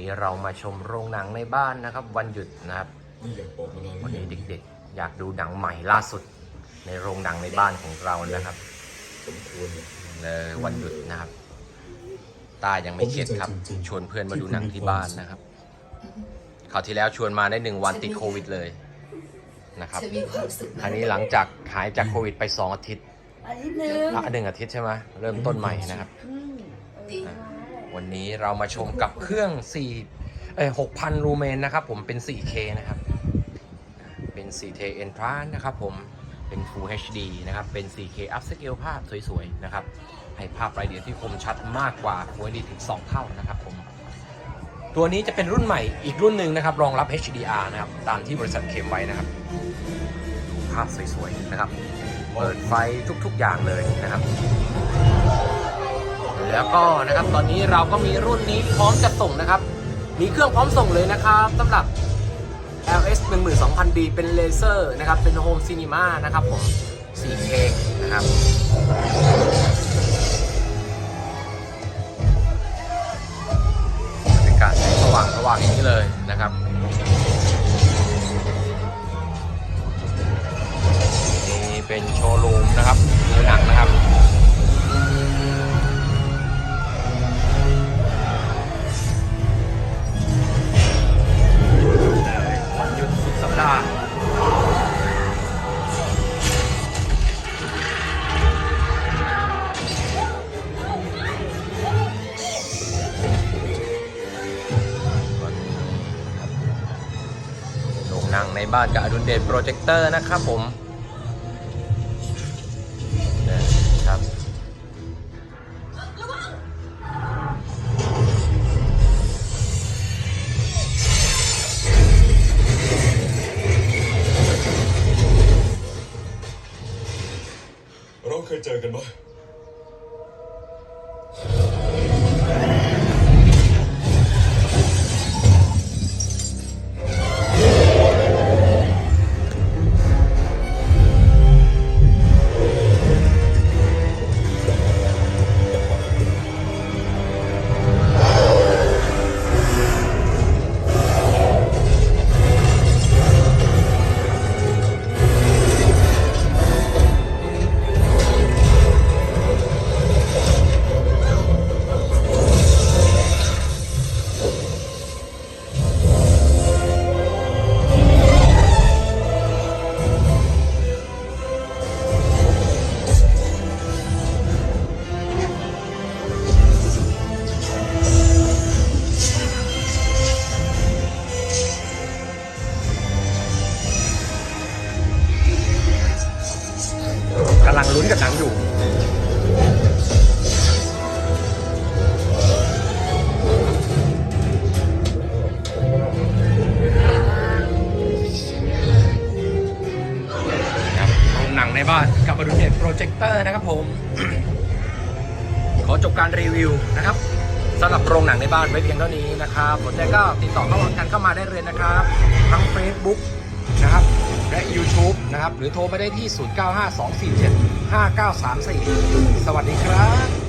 นี้เรามาชมโรงหนังในบ้านนะครับ วันหยุดนะครับนี่อยากบอกมานานวันแล้วนี้เด็กๆ อยากดูหนังใหม่ล่าสุด ในโรงหนังในบ้านของเรานะครับสมควรเนี่ยเลยวันหยุดนะครับ ตายังไม่เข็ดครับ ชวนเพื่อนมาดูหนังที่บ้านนะครับคราวที่แล้วชวนมาได้หนึ่งวันติดโควิดเลยนะครับจะมีความสุขอันนี้หลังจากหายจากโควิดไปสองอาทิตย์อาทิตย์หนึ่งอะหนึ่งอาทิตย์ใช่ไหมเริ่มต้นใหม่นะครับอืมดี วันนี้เรามาชมกับเครื่อง4เอ้ย6,000ลูเมนนะครับผมเป็น 4K นะครับ เป็น 4K Entrance นะครับผมเป็น Full HD นะครับ เป็น 4K Upscale ภาพสวยๆ นะครับ ให้ภาพรายละเอียดที่คมชัดมากกว่า Full HD ถึง 2 เท่านะครับผม ตัวนี้จะเป็นรุ่นใหม่อีกรุ่นหนึ่งนะครับ รองรับ HDR นะครับ ตามที่บริษัทเคมไว้นะครับ ดูภาพสวยๆ นะครับ เปิดไฟทุกๆอย่างเลยนะครับ แล้วก็นะครับ ตอนนี้เราก็มีรุ่นนี้พร้อมจะส่งนะครับ มีเครื่องพร้อมส่งเลยนะครับสำหรับ LS 12000D เป็นเลเซอร์นะครับ เป็นโฮมซีนีมานะครับผม 4K นะครับเป็นการใช้สว่างสว่างอย่างนี้เลยนะครับนี่เป็นโชว์รูมนะครับ ในบ้านกับอดุลเดชโปรเจคเตอร์นะครับผมนะครับเราเคยเจอกันปะกำลังลุ้นกับหนังอยู่ครับโรงหนังในบ้านกับบรูเดตโปรเจคเตอร์นะครับผม ขอจบการรีวิวนะครับสำหรับโรงหนังในบ้านไว้เพียงเท่านี้นะครับสนใจก็ติดต่อเข้ามากันเข้ามาได้เลยนะครับ ทั้ง Facebook นะครับ และ YouTube นะครับ หรือโทรไปได้ที่ 0952475934 สวัสดีครับ